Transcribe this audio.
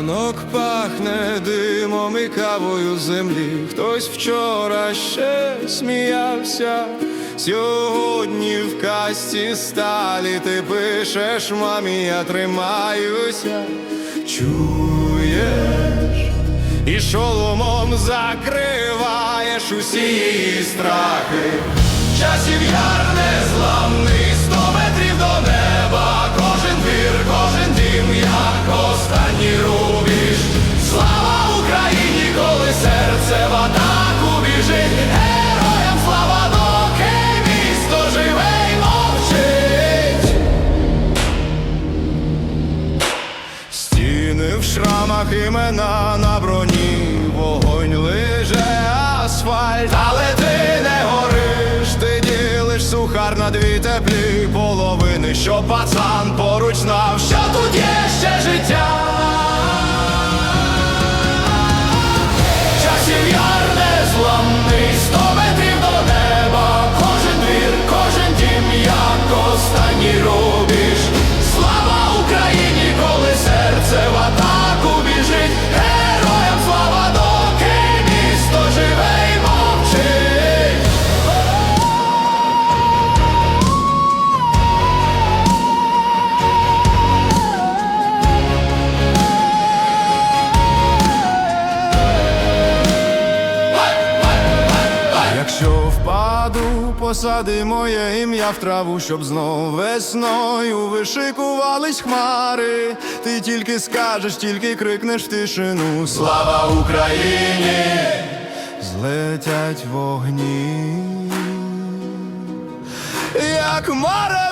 Ранок пахне димом і кавою землі. Хтось вчора ще сміявся. Сьогодні в касті сталі ти пишеш, мамі, я тримаюся, чуєш, і шоломом закриваєш усі її страхи. Часів яр незламний з Стіни в шрамах імена на броні, вогонь лиже асфальт, але ти не гориш, ти ділиш сухар на дві теплі половини, що пацан поруч знав, що тут є ще життя. Часів яр незламний, сто метрів до неба, кожен двір, кожен дім, як останній рубіж. Якщо впаду, посади моє ім'я в траву, щоб знов весною вишикувались хмари. Ти тільки скажеш, тільки крикнеш в тишину. Слава Україні! Злетять вогні, як море